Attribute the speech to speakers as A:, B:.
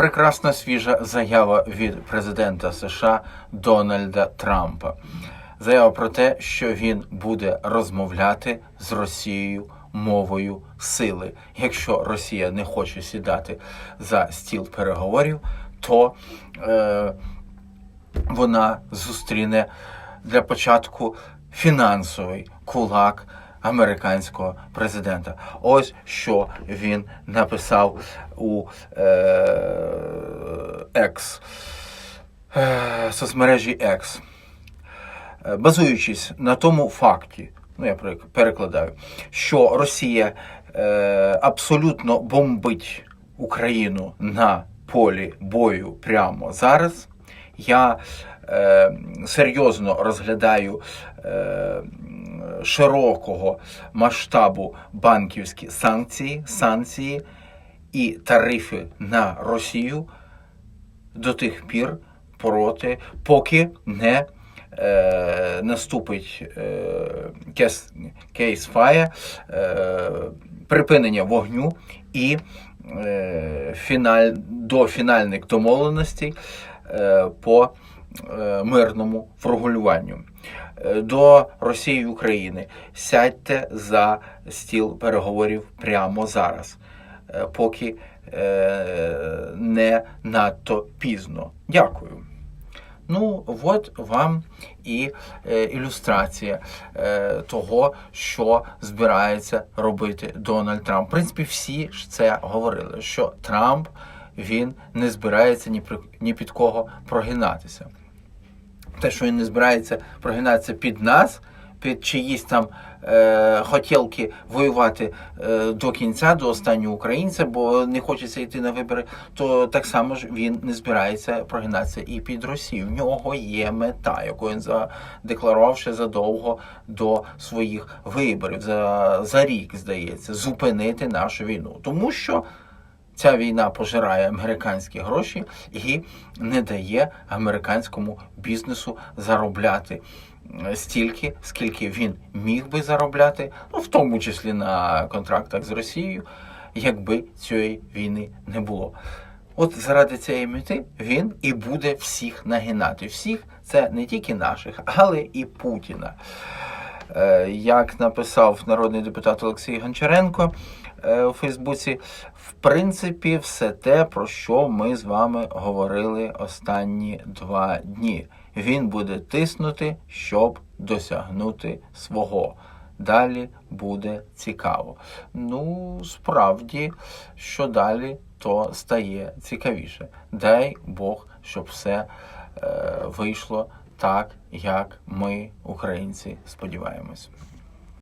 A: прекрасна свіжа заява від президента США Дональда Трампа. Заява про те, що він буде розмовляти з Росією мовою сили. Якщо Росія не хоче сідати за стіл переговорів, то е, вона зустріне для початку фінансовий кулак американського президента. Ось що він написав у е, X, е, соцмережі X. Е, Базуючись на тому факті, ну я перекладаю, що Росія е, абсолютно бомбить Україну на полі бою прямо зараз, я е, серйозно розглядаю е, широкого масштабу банківські санкції, санкції і тарифи на Росію до тих пір проти, поки не е, наступить е, кейс, кейс-фая, е, припинення вогню і е, фіналь, до фінальних домовленостей е, по е, мирному врегулюванню. Е, До Росії і України сядьте за стіл переговорів прямо зараз, е, поки е, не надто пізно. Дякую. Ну, от вам і ілюстрація того, що збирається робити Дональд Трамп. В принципі, всі ж це говорили, що Трамп він не збирається ні, при, ні під кого прогинатися. Те, що він не збирається прогинатися під нас, під чиїсь там е, хотілки воювати е, до кінця, до останнього українця, бо не хочеться йти на вибори, то так само ж він не збирається прогинатися і під Росію. В нього є мета, яку він задекларував ще задовго до своїх виборів, за, за рік, здається, зупинити нашу війну. Тому що Ця війна пожирає американські гроші і не дає американському бізнесу заробляти е, стільки, скільки він міг би заробляти, ну в тому числі на контрактах з Росією, якби цієї війни не було. От заради цієї мети він і буде всіх нагинати. Всіх це не тільки наших, але і Путіна. Е, Як написав народний депутат Олексій Гончаренко е, у Фейсбуці, в принципі, все те, про що ми з вами говорили останні два дні. Він буде тиснути, щоб досягнути свого. Далі буде цікаво. Ну, справді, що далі, то стає цікавіше. Дай Бог, щоб все е, вийшло так, як ми, українці, сподіваємось.